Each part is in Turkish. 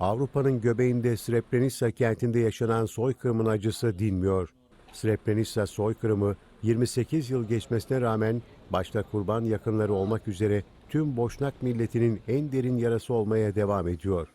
Avrupa'nın göbeğinde Srebrenica kentinde yaşanan soykırımın acısı dinmiyor. Srebrenica soykırımı 28 yıl geçmesine rağmen başta kurban yakınları olmak üzere tüm Boşnak milletinin en derin yarası olmaya devam ediyor.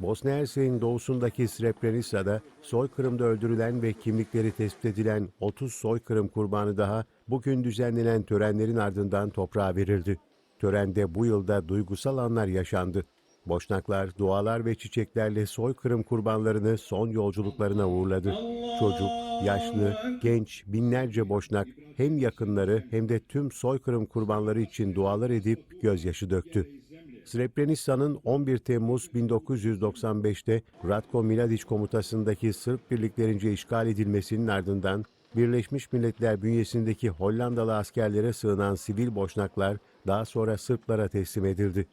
Bosna Hersek'in doğusundaki Srebrenica'da soykırımda öldürülen ve kimlikleri tespit edilen 30 soykırım kurbanı daha bugün düzenlenen törenlerin ardından toprağa verildi. Törende bu yılda duygusal anlar yaşandı. Boşnaklar dualar ve çiçeklerle soykırım kurbanlarını son yolculuklarına uğurladı. Çocuk, yaşlı, genç, binlerce Boşnak hem yakınları hem de tüm soykırım kurbanları için dualar edip gözyaşı döktü. Srebrenica'nın 11 Temmuz 1995'te Ratko Mladic komutasındaki Sırp birliklerince işgal edilmesinin ardından Birleşmiş Milletler bünyesindeki Hollandalı askerlere sığınan sivil boşnaklar daha sonra Sırplara teslim edildi.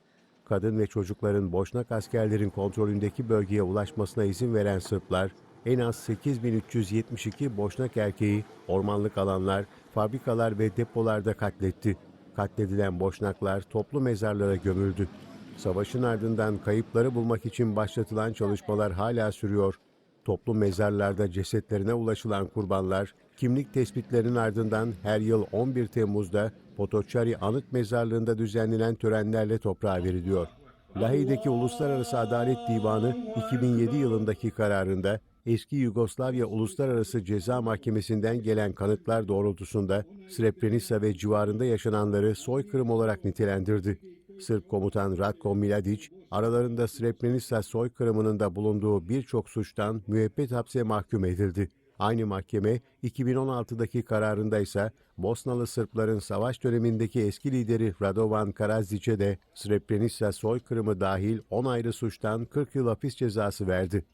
Kadın ve çocukların boşnak askerlerin kontrolündeki bölgeye ulaşmasına izin veren Sırplar, en az 8372 boşnak erkeği ormanlık alanlar, fabrikalar ve depolarda katletti. Katledilen boşnaklar toplu mezarlara gömüldü. Savaşın ardından kayıpları bulmak için başlatılan çalışmalar hala sürüyor. Toplu mezarlarda cesetlerine ulaşılan kurbanlar, kimlik tespitlerinin ardından her yıl 11 Temmuz'da Potoçari Anıt Mezarlığı'nda düzenlenen törenlerle toprağa veriliyor. Lahey'deki Uluslararası Adalet Divanı 2007 yılındaki kararında eski Yugoslavya Uluslararası Ceza Mahkemesi'nden gelen kanıtlar doğrultusunda Srebrenica ve civarında yaşananları soykırım olarak nitelendirdi. Sırp komutan Ratko Mladic, aralarında Srebrenica soykırımının da bulunduğu birçok suçtan müebbet hapse mahkum edildi. Aynı mahkeme 2016'daki kararında ise Bosnalı Sırpların savaş dönemindeki eski lideri Radovan Karadžić'e de Srebrenica soykırımı dahil 10 ayrı suçtan 40 yıl hapis cezası verdi.